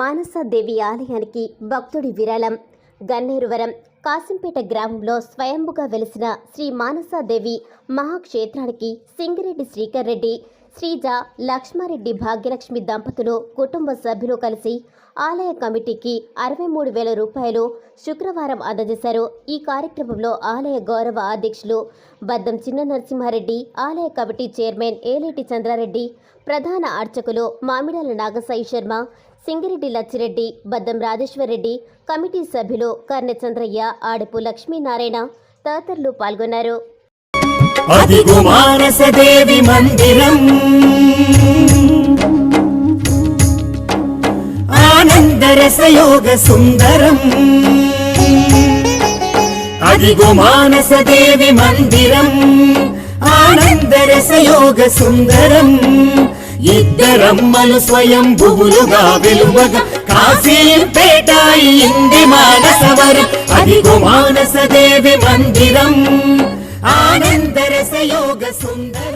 మానసదేవి ఆలయానికి భక్తుడి విరాళం. గన్నేరువరం కాసింపేట గ్రామంలో స్వయంభుగా వెలిసిన శ్రీ మానసాదేవి మహాక్షేత్రానికి సింగిరెడ్డి శ్రీకర్ రెడ్డి శ్రీజ లక్ష్మారెడ్డి భాగ్యలక్ష్మి దంపతులు కుటుంబ సభ్యులు కలిసి ఆలయ కమిటీకి అరవై మూడు వేల రూపాయలు శుక్రవారం అందజేశారు. ఈ కార్యక్రమంలో ఆలయ గౌరవ అధ్యక్షులు బద్దం చిన్న నరసింహారెడ్డి ఆలయ కమిటీ చైర్మన్ ఏలేటి చంద్రారెడ్డి ప్రధాన అర్చకులు మామిడాల నాగసాయి శర్మ సింగిరెడ్డి లచ్చిరెడ్డి బద్దం రాజేశ్వరరెడ్డి కమిటీ సభ్యులు కర్ణచంద్రయ్య చంద్రయ్య ఆడపు లక్ష్మీనారాయణ తదితరులు పాల్గొన్నారు. అదిగో మానసదేవి మందిరం. ఆనందరసయోగ సుందరం. అదిగో మందిరం. ఆనందరసయోగ సుందరం. ఇద్దరమ్మలు స్వయం భువులుగా వెలువగా కాశీపేట ఇంది మానసవరం. అది మానసదేవి మందిరం. ఆనందరసయోగ సుందర